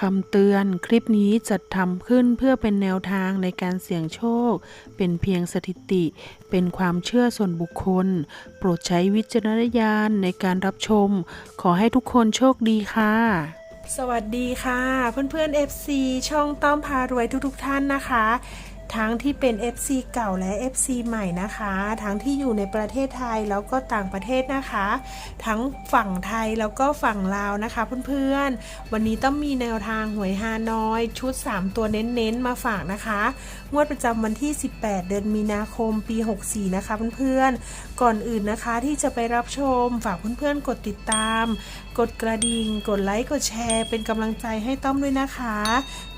คำเตือนคลิปนี้จัดทำขึ้นเพื่อเป็นแนวทางในการเสี่ยงโชค เป็นเพียงสถิติ เป็นความเชื่อส่วนบุคคล โปรดใช้วิจารณญาณในการรับชม ขอให้ทุกคนโชคดีค่ะ สวัสดีค่ะ เพื่อนๆ FC ช่องต้อมพารวยทุกๆท่านนะคะ ทั้งที่เป็น FC เก่าและ FC ใหม่นะคะ ทั้งที่อยู่ในประเทศไทยแล้วก็ต่างประเทศนะคะ ทั้งฝั่งไทยแล้วก็ฝั่งลาวนะคะเพื่อนๆ วันนี้ต้องมีแนวทางหวยฮานอย ชุด 3 ตัวเน้นๆ มาฝากนะคะ งวดประจำวันที่ 18 เดือนมีนาคมปี 64 นะคะเพื่อนๆ ก่อนอื่นนะคะที่จะไปรับชมฝากเพื่อนๆ กดติดตาม กดกระดิ่ง กดไลค์ กดแชร์ เป็นกำลังใจให้ต้อมด้วยนะคะ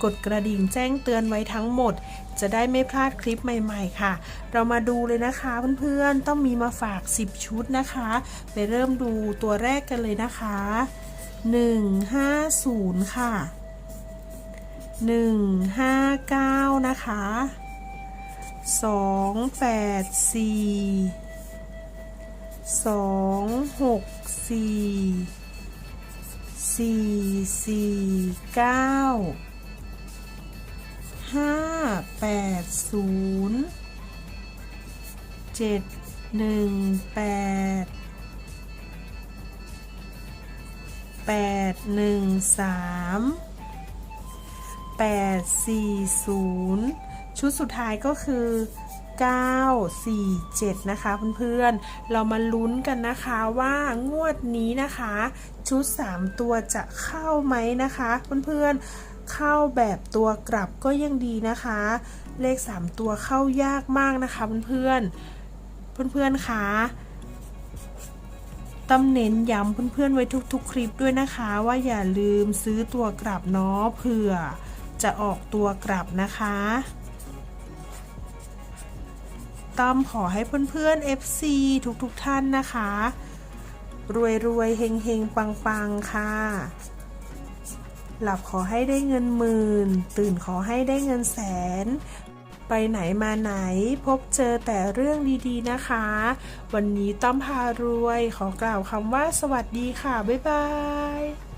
กดกระดิ่งแจ้งเตือนไว้ทั้งหมด จะได้ไม่พลาดคลิปใหม่ ๆ ค่ะ เรามาดูเลยนะคะเพื่อนๆต้องมีมาฝาก 10 ชุดนะคะ ไปเริ่มดูตัวแรกกันเลยนะคะ 150 ค่ะ 159 นะคะ 284 264 449ห้า ห้าแปดศูนย์เจ็ดหนึ่งแปดแปดหนึ่งสามแปดสี่ศูนย์ชุดสุดท้ายก็คือ 947 นะคะเพื่อนๆ เรามาลุ้นกันนะคะว่างวดนี้นะคะ ชุด 3 ตัวจะเข้าไหมนะคะเพื่อนๆ เข้าแบบตัวกลับก็ยังดีนะคะ เลข 3 ตัวเข้ายากมากนะคะเพื่อนๆเพื่อนๆคะตำเน้นย้ำเพื่อนๆไว้ทุกๆ คลิปด้วยนะคะ ว่าอย่าลืมซื้อตัวกลับเนาะเผื่อจะออกตัวกลับนะคะต้อมขอให้เพื่อนๆ FC ทุกๆท่านนะคะ รวยรวยๆเฮงเฮงปังปังๆ ค่ะ หลับขอให้ได้เงินหมื่น ตื่นขอให้ได้เงินแสน ไปไหนมาไหนพบเจอแต่เรื่องดีๆนะคะ วันนี้ต้อมพารวยขอกล่าวคำว่าสวัสดีค่ะ บ๊ายบาย